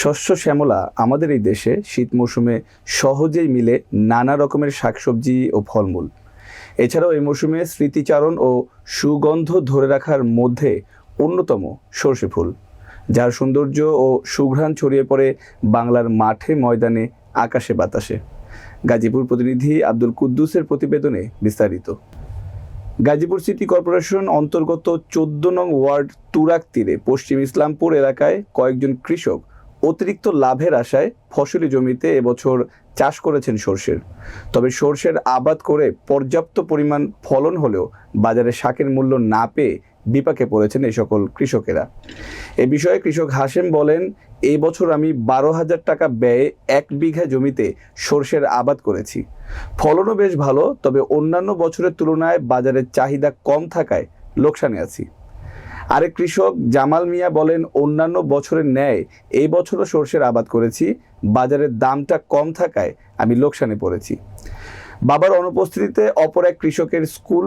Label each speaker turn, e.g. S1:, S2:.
S1: শস্য শ্যামলা আমাদের এই দেশে শীত মৌসুমে সহজেই মিলে নানা রকমের শাকসবজি ও ফলমূল। এছাড়াও এই মৌসুমে স্মৃতিচারণ ও সুগন্ধ ধরে রাখার মধ্যে অন্যতম সর্ষে ফুল, যার সৌন্দর্য ও সুঘ্রাণ ছড়িয়ে পড়ে বাংলার মাঠে ময়দানে আকাশে বাতাসে। গাজীপুর প্রতিনিধি আব্দুল কুদ্দুসের প্রতিবেদনে বিস্তারিত। গাজীপুর সিটি কর্পোরেশন অন্তর্গত চোদ্দ নং ওয়ার্ড তুরাক তীরে পশ্চিম ইসলামপুর এলাকায় কয়েকজন কৃষক অতিরিক্ত লাভের আশায় ফসলি জমিতে এবছর চাষ করেছেন সর্ষের। তবে সর্ষের আবাদ করে পর্যাপ্ত পরিমাণ ফলন হলেও বাজারে শাকের মূল্য না পেয়ে বিপাকে পড়েছেন এই সকল কৃষকেরা। এ বিষয়ে কৃষক হাসেম বলেন এই বছর আমি বারো হাজার টাকা ব্যয়ে এক বিঘা জমিতে সর্ষের আবাদ করেছি। ফলনও বেশ ভালো, তবে অন্যান্য বছরের তুলনায় বাজারের চাহিদা কম থাকায় লোকসানে আছি। আরেক কৃষক জামাল মিয়া বলেন, অন্যান্য বছরের ন্যায় এই বছরও সর্ষের আবাদ করেছি। বাজারের দামটা কম থাকায় আমি লোকসানে পড়েছি। বাবার অনুপস্থিতিতে অপর এক কৃষকের স্কুল